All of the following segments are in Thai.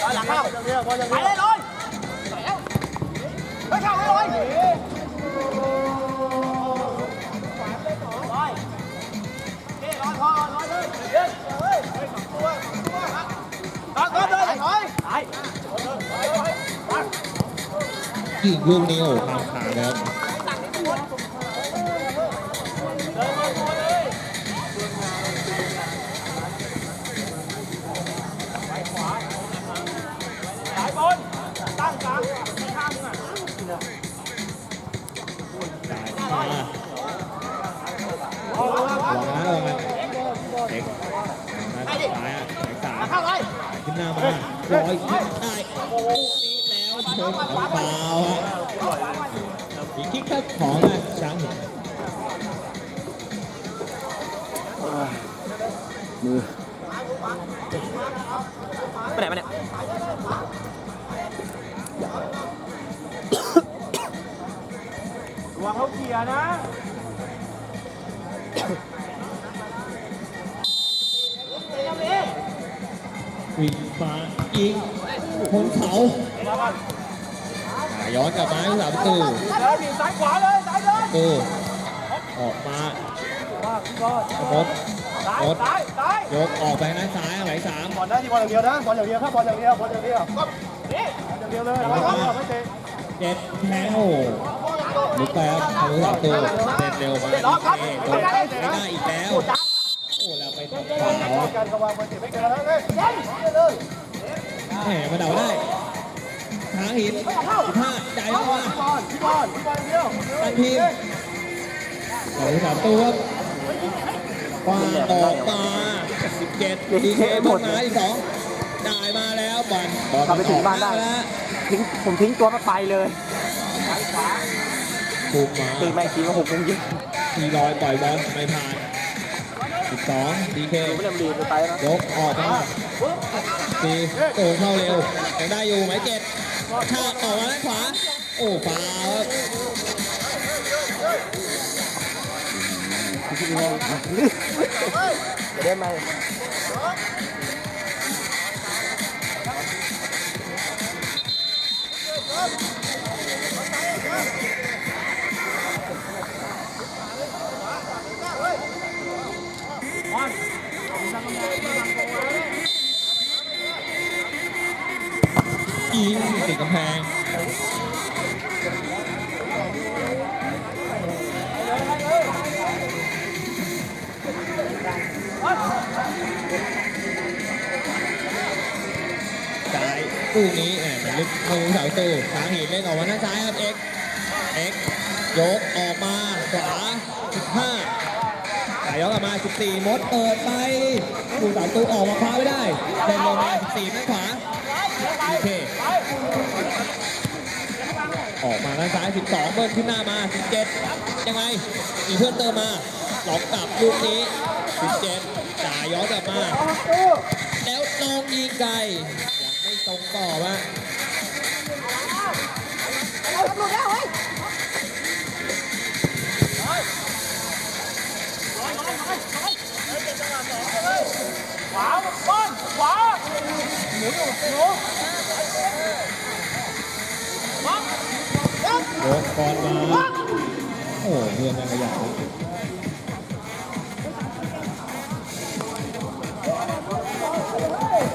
rồi lặng không phải lên thôi nó sao rồi Kỳ gương đi ổ hàng นหน้ามาลอยขึ้นได้โอ้โหแล้วชนกับฟาวฮะอีกคิกครับของอะช้างหินไปไหนมาเนี่ยระวังเขาเขี่ยนะ ยิงคนเขาย้อนกลับมาที่สามประตูเดินซ้ายขวาเลยซ้ายเลยตูออกมาว่าพี่บซ้ายซ้ายยกออกไปนะซ้ายไหลสามบอลได้ที่บอลอย่างเดียวนะบอลอย่างเดียวครับบอลอย่างเดียวบอลอย่างเดียวนี่อลอย่างเดียวเลยไม่ต้องไม่เตะเจ็ดแทงโอ้ลุกไปครับทำรู้สามตัวเด็ดเร็วมาเอ๊ะตัวไม่ได้อีกแล้วโอ้แล้วไปทำขวาบอลกันกวางไปเตะไม่เกิน แล้วเลยเลยแหมมาเดาได้ทางหินสิบห้าจ่ายเข้ามาบอลพี่บอลพี่บอลเดียวตันทีมเอาสามตัวครับกวางออกมาสิบเจ็ดดีเคบอลมาอีกสองจ่ายมาแล้วบอลบอลกลับไปถึงบ้านได้แล้วทิ้งผมทิ้งตัวมาไปเลยถูกมาตื่นมาอีกทีก็หกโมงเย็นทีลอยปล่อยบอลไม่ผ่าน สิบสองดีเคไม่ได้รีบไปนะยกออกมาสี่โก่งเข้าเร็วยังได้อยู่ไหมเจ็ดถ้าออกมาด้านขวา โอ้ฟาวครับเดินมา ยิงติดกำแพงซ้ายตู้นี้แหมมันลึกมือเสาตู้ทางหินเล่นออกมาหน้าซ้ายครับเอ็กเอ็กยกออกมาขวา15สายย้อนกลับมา 14 มดเปิดไปดูสาตู้ออกมาคว้าไม่ได้เล่นลงมา14ด้านขวา ออกมาด้านซ้าย 12 เบิ้ลขึ้นหน้ามา 17ยังไงมีเพื่อนเติมมาหลอกกลับลูกนี้ 17จ่ายย้อนกลับมา แล้วลองยิงไกลยังไม่ตรงต่อวะขวาบอลขวาหมุนหมุน ยกบอลมาโอ้เพื่อนยังขยัน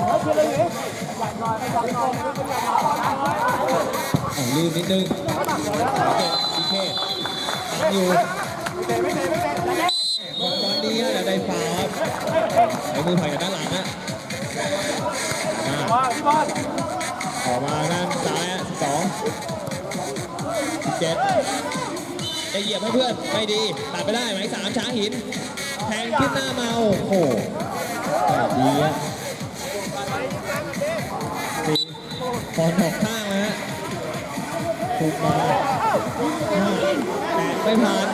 อ๋อลื่นนิดนึงโอเคพีเคอยู่ไม่เตะไม่เตะไม่เตะบอลบอลดีอะได้ฟาวครับไอ้มือถอยจากด้านหลังอะมาพี่บอลออกมาด้านซ้ายสอง เจ็ดจะเหยียบให้เพื่อนไม่ดีตัดไปได้ไหมสามช้างหิน แทงขึ้นหน้าเมาโอ้โหแต่ดีอะสี่พอหอกข้างนะฮะถูกมาแต่ไม่ผ่าน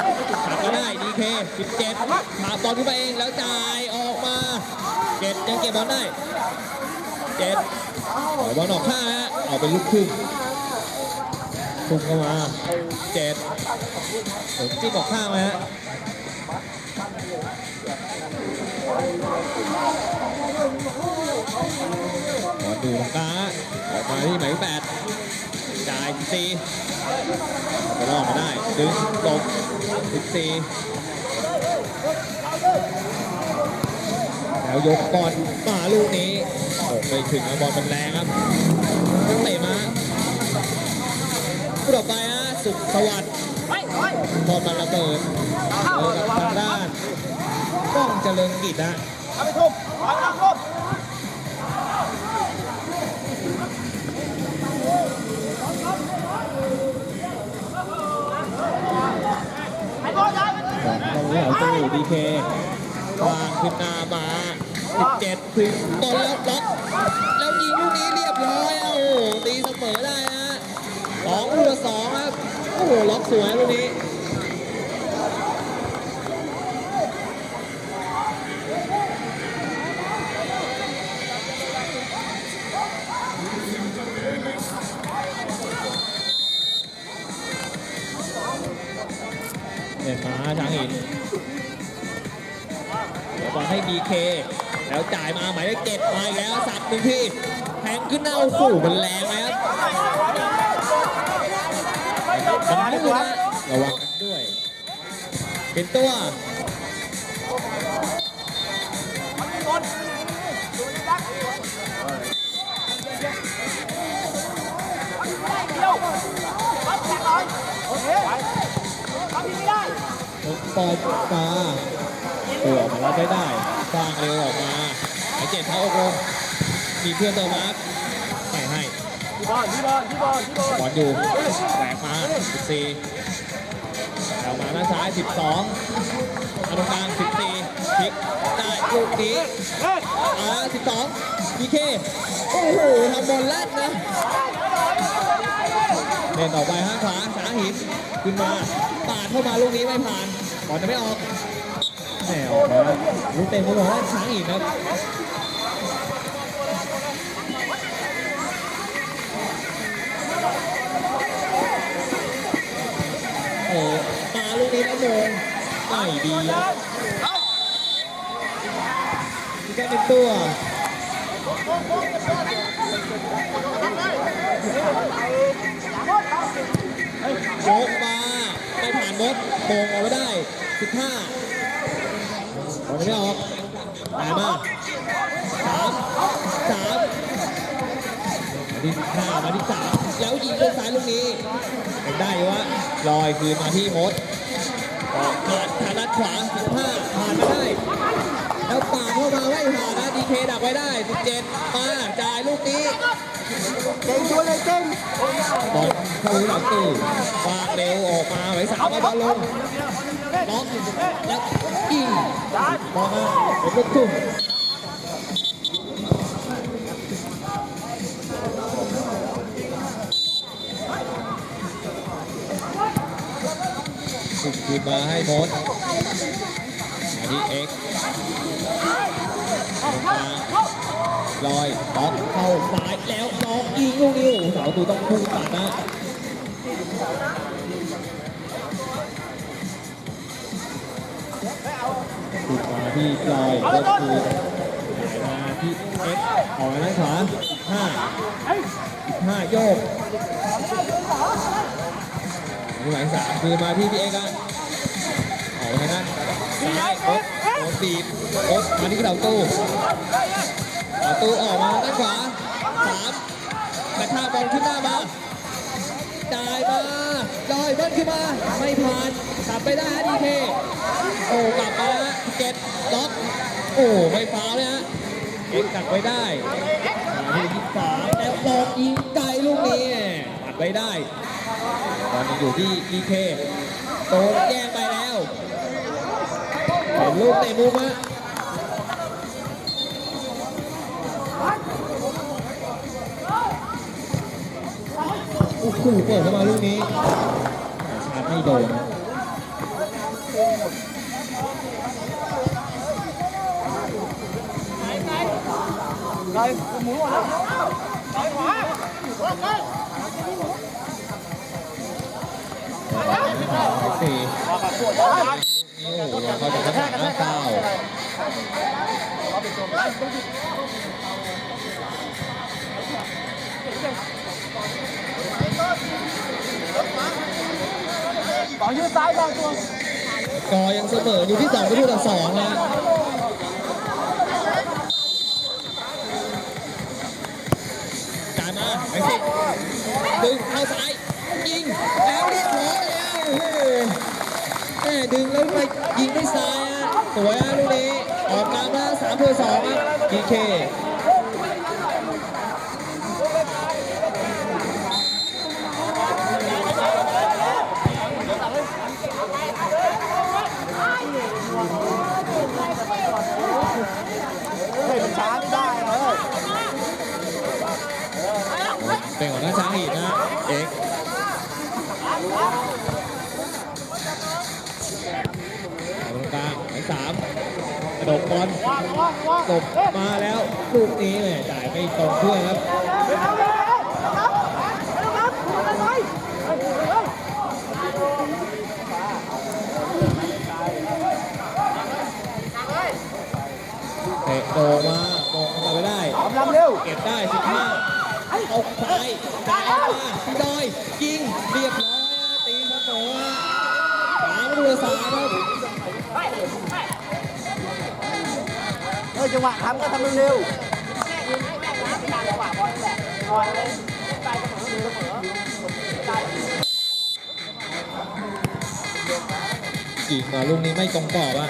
ตัดก็ได้ดีเคสิบเจ็ดพาบอลขึ้นไปเองแล้วจ่ายออกมาเจ็ดยังเก็บบอลได้เจ็ดบอลออกข้างฮะเอาเป็นลูกครึ่ง ทุ่มเข้ามาเจ็ดผมจิ้มออกข้างเลยฮะบอลดูตรงกาออกมาที่หมายเลขแปดจ่ายสี่ไปรอดมาได้ดึงตบสิบสี่แล้วยกก่อนมาลูกนี้โอ้ไปถึงแล้วบอลมันแรงครับเตะมา ผู้ต่อไปฮะสุขสวัสดิ์ไปถอมันระเบิดเจอกับทางด้านก้องเจริญกิจนะเอาไปทุ่มเอาไปทุบอลย้ายมันต้องเหล่าตู้ดีเควางขึ้นหน้ามา17ถึงต้นแล้วล็อกแล้วยิงลูกนี้เรียบร้อยโอ้ตีเสมอได้ สองลูกลสองครับโอ้โหล็อกสวยลูกนี้เดินมาช้างหินเดี๋ยวบอลให้บีเคแล้วจ่ายมาหมายเลขเจ็ดมาอีกแล้วสับหนึ่งที่แทงขึ้นหน้าโอ้โหมันแรงเลยครับ มันลื่นนะระวังกันด้วย เป็นตัวเดียวรับแขกหน่อยโอเคทำไม่ได้ปล่อยมาตัวออกมารับไม่ได้สร้างเร็วออกมาหมายเจ็ดเท้าอกลงมีเพื่อนเติมมาไม่ให้ที่ บอลที่บอลที่บอลที่บอลบอลอยู่แหวกมา14เอามาด้านซ้าย 12มาตรงกลาง14พลิกได้ลูกนี้เฮ้ยอ่า12พีเคโอ้โหทำบอลแรกนะเล่นออกไปข้างขวาสาหินขึ้นมาปาดเข้ามาลูกนี้ไม่ผ่านบอลจะไม่ออกแหมออกมาลูกเต็มมือของด้านช้างอีกครับ โอ้มาลูกนี้แล้วโมงไม่ดีครับมีแค่เป็นตัวโยกมาไม่ผ่านมดโมงออกไม่ได้ 15บอลไม่ออกตายมาสามสามมาที่สิบห้ามาที่สามแล้วยิงด้วยซ้ายลูกนี้ได้วะ ลอยคืนมาที่มดออกผ่านทางด้านขวา 15 ผ่านมาได้ แล้วปาดเข้ามาไม่ผ่านนะดีเคดักไว้ได้ 17 มาจ่ายลูกนี้เก่งตัวเลยเก่งบอลเข้าหลังตู้วางเร็วออกมาไว้สามเอาบอลลงล็อกแล้วยิงบอลมาเป็นลูกทุ่ม คืนมาให้มดมาที่เอ็กซ์ลาลอยบล็อกเข้าซ้ายแล้วน้องยิงลูกนี้โอ้โหเสาตูต้องพุ่งตัดนะถูกมาที่ลอยแล้วคืนหายมาที่เอ็กซ์ออกมาขวาห้าห้าโยกหลังสามคือมาที่พี่เอ็กซ์ ซ้ายโอ๊ตโอ๊ตบีบโอ๊ตมาที่กระเดาตู้เอาตู้ออกมาด้านขวาสามกระชากบอลขึ้นหน้ามาจ่ายมาลอยเบิ้ลขึ้นมาไม่ผ่านกลับไปได้ฮะดีเคโอ้กลับมาเจ็ดล็อกโอ้ไม่ฟาวเลยฮะเอ็กซ์กัดไว้ได้มาที่สามแล้วลองยิงไกลลูกนี้ปัดไว้ได้ตอนนี้อยู่ที่ PK โดนแย่งไปแล้ว ลูกเตะมุมฮะโอ้โหเปิดเข้ามาลูกนี้ชาร์จไม่โดนไล่หมุนหมดแล้วถอยขวาโอเคสี่ ราเขาจะกระแทกหน้าก้าต่อยืดซ้ายบางตัวต่อยังเสมออยู่ที่สองประตูต่อสองนะ วยฮะลูกนี้ ออกมาแล้วสามเพื่อสองครับดีเคเฮ้ยมันช้าไม่ได้เลยเป็นของหน้าช้างอีกนะเอกเอาตรงกลางไอ้สาม กบอลตบมาแล้วลูกนี้เลยจ่ายไม่ตรงด้วยครับเตะโดมาโมงเข้าไปไม่ได้กำลังเร็วเก็บได้สิบห้าเอาซ้ายจ่ายมาพี่ดอยยิงเรียบร้อย จังหวะทำก็ทำเร็วยิงมาลูกนี้ไม่ตรงกรอบอะ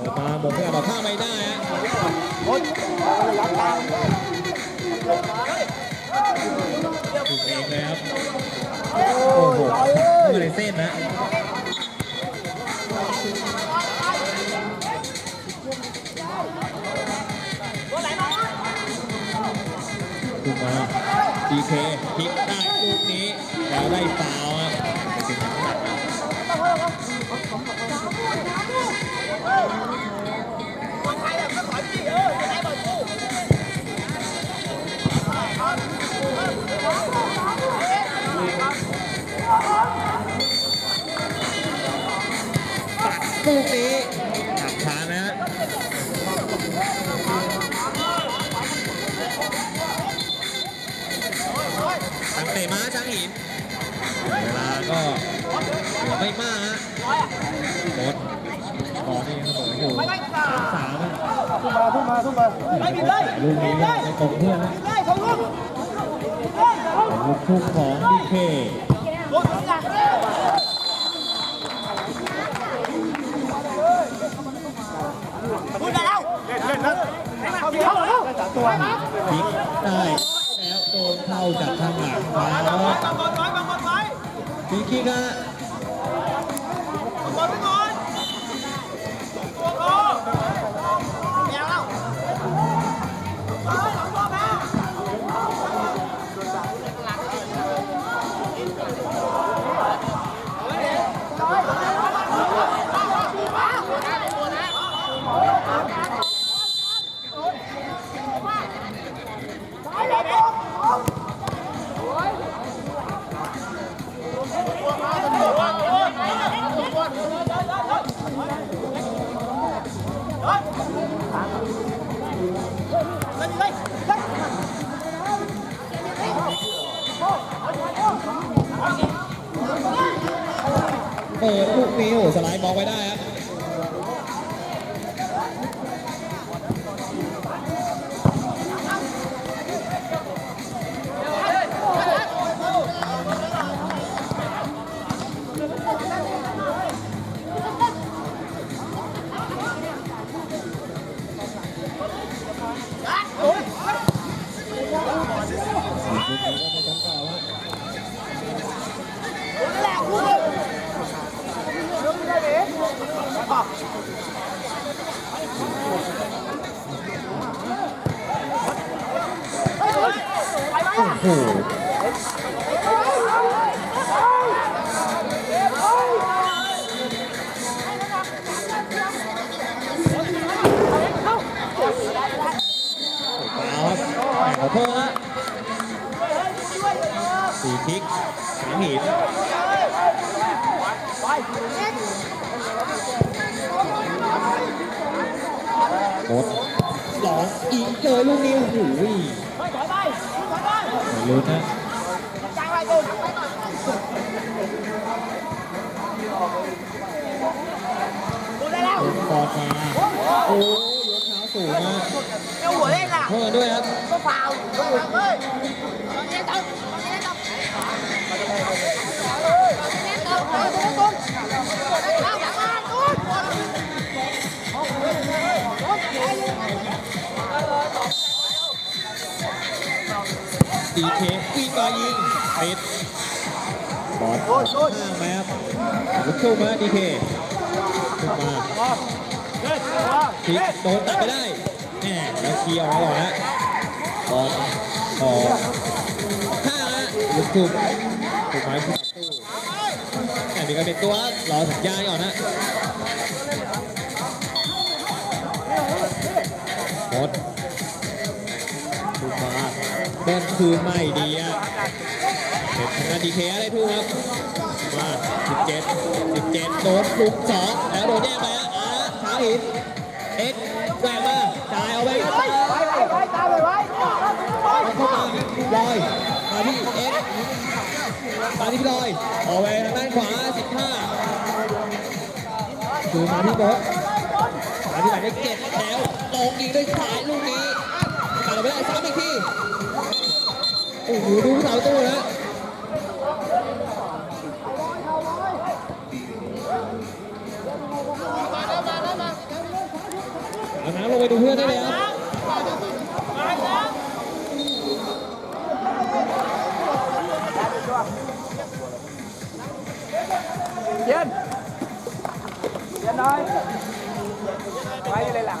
ออกมาหมงขนาดบอกข้าไม่ได้ฮะ เองเลยครับ โอ้โอ้โหยลยเอ้ยไม่ได้เส้นนะถูกมาดีเคพลิกได้ลูกนี้ แล้วได้ฟาวล์อะ ลูกนี้หักช้านะฮะตั้งเตะม้าช้างหิน เวลาก็เหลือไม่มากฮะโคตรตอนนี้เสมออยู่สามอะทุ่มมาทุ่มมาทุ่มมาลูกนี้ไม่ตรงเพื่อนนะลูกทุ่มของดีเค พูดได้แล้วเข้าเข้าแล้วสามตัวพลิกได้แล้วโดนเข้าจากทางหลังฟ้าแล้วบังบอลไว้บังบอลไว้พีคิกฮะบั อีกเลยลูกนี้โอ้โหไปไปไม่ลุ้นนะกลางไปกูกูได้แล้วเป็นฟอร์ดมาโอ้ยกเท้าสูงมากเจ้าหัวเล่นล่ะเพิ่มด้วยครับก็ฟาวเฮ้ยเฮ้ยตอนนี้ต้องตอนนี้ต้องตอนนี้ต้องตอนนี้ต้อง ดีเควิ่งมายิงปิดบอลข้างไหมครับลุกขึ้นมาดีเคขึ้นมาพลิกโดนตัดไปได้แหมแล้วเคลียร์ออกมาก่อนฮะบอลออกข้าฮะลุกขึ้นถูกไหมผู้ต่อสู้แหมมีการเป็นตัวรอสัญญาณก่อนนะบอลถูกมา เดินคืนไม่ดีอะเป็นทาด้านดีเคได้ทูกครับมา17 17โดนลุกสองแล้วโดนแย่งไปอะอะขาหินเอ็กซ์แหวกมาจ่ายเอาไปครับไปไปไปตามไปไว้เข้ามาลอยมาที่เอ็กซ์มาที่พี่ลอยออกไปทางด้านขวา15คือมาที่โบ๊ทมาที่หมายเลขเจ็ดแล้วลงยิงด้วยซ้ายลูกนี้กลับไปได้ซ้ำอีกที โอ้โหดูเสาตู้นะเอาน้ำลงไปดูเพื่อนได้เลยครับเย็นเย็นหน่อยไปเลยหลัง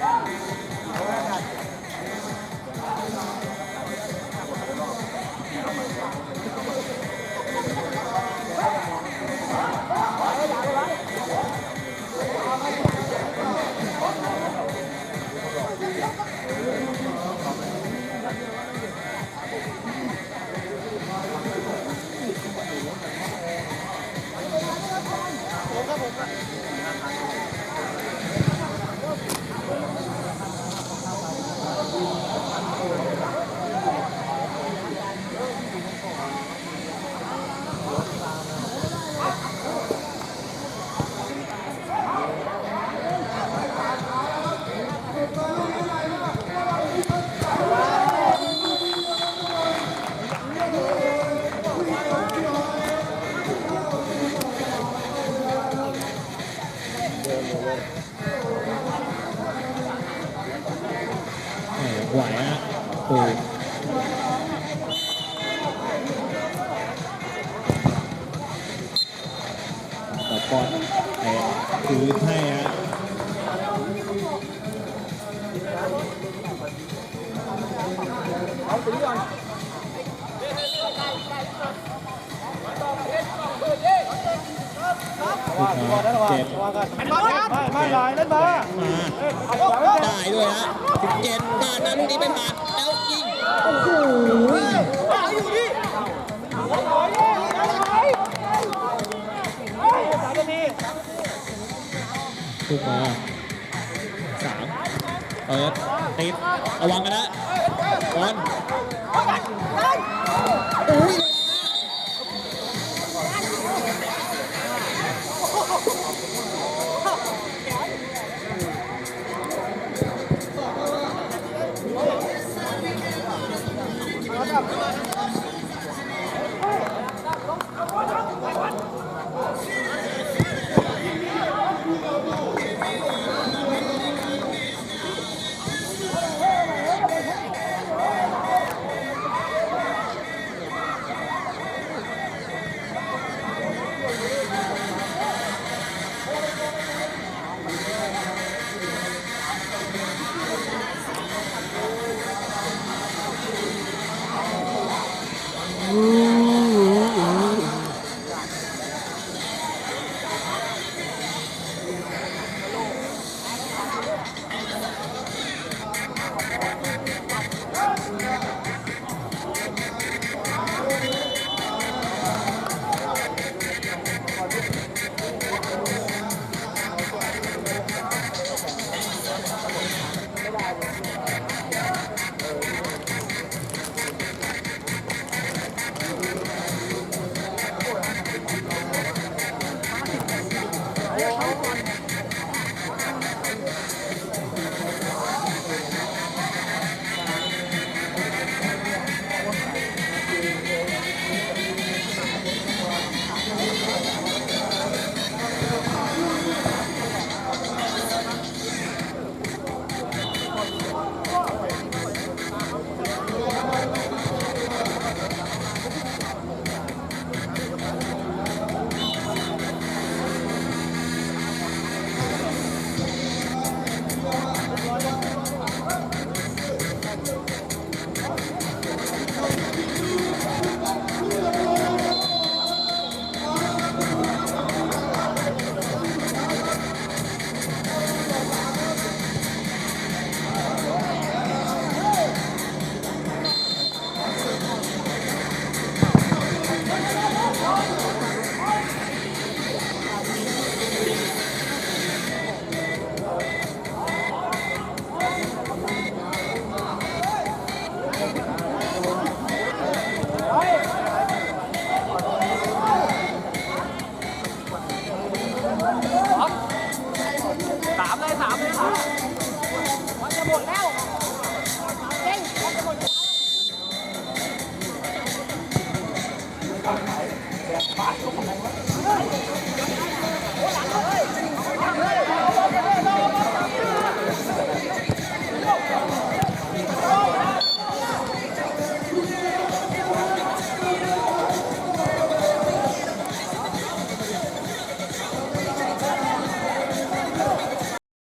ขึ้นมาเจ็บไม่ไม่ลอยเล่นมาได้ด้วยฮะ17ผ่านนะลูกนี้ไม่ผ่านแล้วยิงโอ้โหอยู่นี่ถอยถอยถอยเฮ้ยสามนาทีขึ้นมาสามเปิดติดระวังกันนะบอลอุ้ย Come on.